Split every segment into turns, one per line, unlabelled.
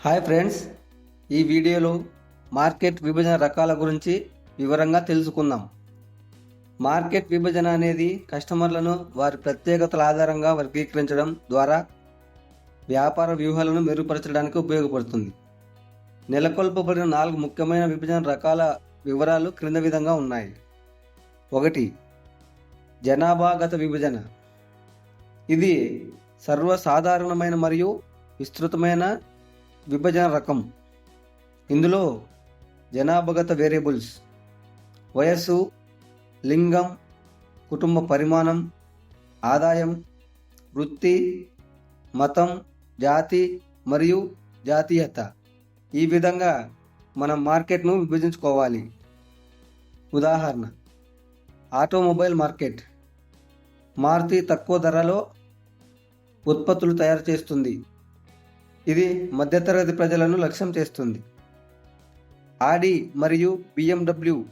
Hi friends ఈ వీడియోలో market విభజన రకాల గురించి వివరంగా తెలుసుకుందాం. మార్కెట్ విభజన అనేది కస్టమర్లను వారి ప్రత్యేకతల ఆధారంగా వర్గీకరించడం ద్వారా వ్యాపార వ్యూహాలను మెరుగుపరచడానికి ఉపయోగపడుతుంది. నెలకొల్పబడిన నాలుగు ముఖ్యమైన విభజన రకాల వివరాలు క్రింద విధంగా ఉన్నాయి. ఒకటి జనాభాగత విభజన. ఇది సర్వసాధారణమైన మరియు విస్తృతమైన విభజన రకం. ఇందులో జనాభాగత వేరియబుల్స్ వయస్సు లింగం కుటుంబ పరిమాణం ఆదాయం వృత్తి మతం జాతి మరియు జాతీయత. ఈ విధంగా మనం మార్కెట్ను విభజించుకోవాలి. ఉదాహరణ ఆటోమొబైల్ మార్కెట్. మారుతి తక్కువ ధరలో ఉత్పత్తులు తయారు చేస్తుంది. ఇది మధ్యతరగతి ప్రజలను లక్ష్యం చేస్తుంది. ఆడి మరియు బిఎండబ్ల్యూ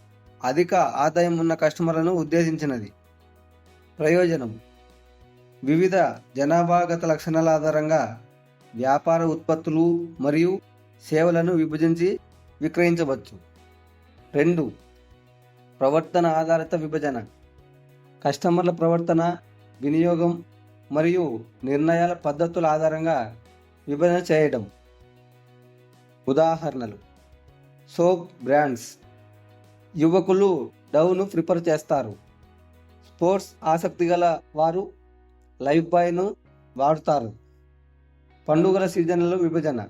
అధిక ఆదాయం ఉన్న కస్టమర్లను ఉద్దేశించినది. ప్రయోజనం. వివిధ జనాభాగత లక్షణాల ఆధారంగా వ్యాపార ఉత్పత్తులు మరియు సేవలను విభజించి విక్రయించవచ్చు. రెండు. ప్రవర్తన ఆధారిత విభజన. కస్టమర్ల ప్రవర్తన వినియోగం మరియు నిర్ణయాల పద్ధతుల ఆధారంగా విభజన చేయడం. ఉదాహరణలు. Soap brands. యువకులు డవ్ను ప్రిఫర్ చేస్తారు. స్పోర్ట్స్ ఆసక్తి గల వారు లైఫ్ బాయ్ను వాడుతారు. పండుగల సీజన్లలో విభజన.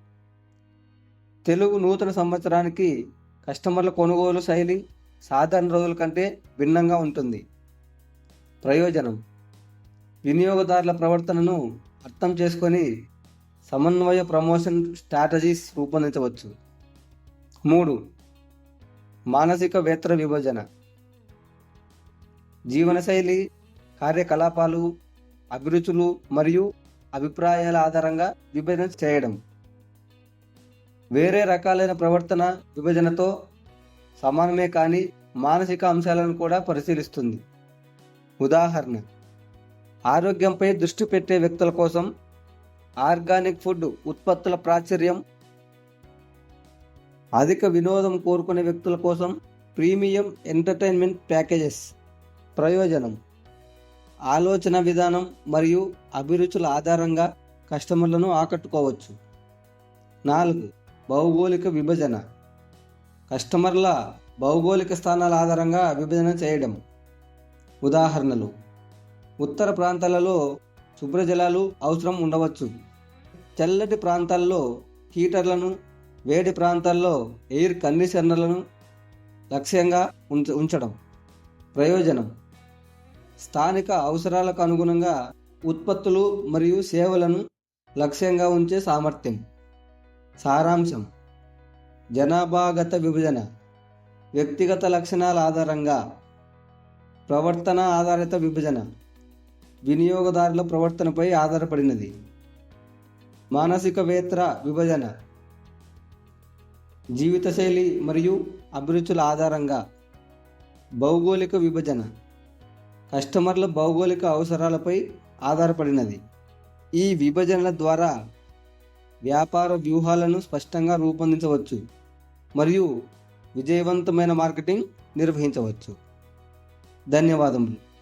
తెలుగు నూతన సంవత్సరానికి కస్టమర్ల కొనుగోలు శైలి సాధారణ రోజుల కంటే భిన్నంగా ఉంటుంది. ప్రయోజనం. వినియోగదారుల ప్రవర్తనను అర్థం చేసుకొని సమన్వయ ప్రమోషన్ స్ట్రాటజీస్ రూపొందించవచ్చు. మూడు మానసిక వేత్ర విభజన. జీవనశైలి కార్యకలాపాలు అభిరుచులు మరియు అభిప్రాయాల ఆధారంగా విభజన చేయడం. వేరే రకాలైన ప్రవర్తన విభజనతో సమానమే కానీ మానసిక అంశాలను కూడా పరిశీలిస్తుంది. ఉదాహరణ ఆరోగ్యంపై దృష్టి పెట్టే వ్యక్తుల కోసం ఆర్గానిక్ ఫుడ్ ఉత్పత్తుల ప్రాచుర్యం అధిక వినోదం కోరుకునే వ్యక్తుల కోసం ప్రీమియం ఎంటర్టైన్మెంట్ ప్యాకేజెస్ ప్రయోజనం ఆలోచన విధానం మరియు అభిరుచుల ఆధారంగా కస్టమర్లను ఆకట్టుకోవచ్చు. నాలుగు భౌగోళిక విభజన. కస్టమర్ల భౌగోళిక స్థానాల ఆధారంగా విభజన చేయడం. ఉదాహరణలు. ఉత్తర ప్రాంతాలలో శుభ్రజలాలు అవసరం ఉండవచ్చు. చల్లటి ప్రాంతాల్లో హీటర్లను వేడి ప్రాంతాల్లో ఎయిర్ కండిషనర్లను లక్ష్యంగా ఉంచ ఉంచడం ప్రయోజనం. స్థానిక అవసరాలకు అనుగుణంగా ఉత్పత్తులు మరియు సేవలను లక్ష్యంగా ఉంచే సామర్థ్యం. సారాంశం జనాభాగత విభజన వ్యక్తిగత లక్షణాల ఆధారంగా ప్రవర్తన ఆధారిత విభజన. వినియోగదారుల ప్రవర్తనపై ఆధారపడినది. మానసికవేత్తర విభజన జీవితశైలి మరియు అభిరుచుల ఆధారంగా భౌగోళిక విభజన కస్టమర్ల భౌగోళిక అవసరాలపై ఆధారపడినది. ఈ విభజనల ద్వారా వ్యాపార వ్యూహాలను స్పష్టంగా రూపొందించవచ్చు మరియు విజయవంతమైన మార్కెటింగ్ నిర్వహించవచ్చు. ధన్యవాదములు.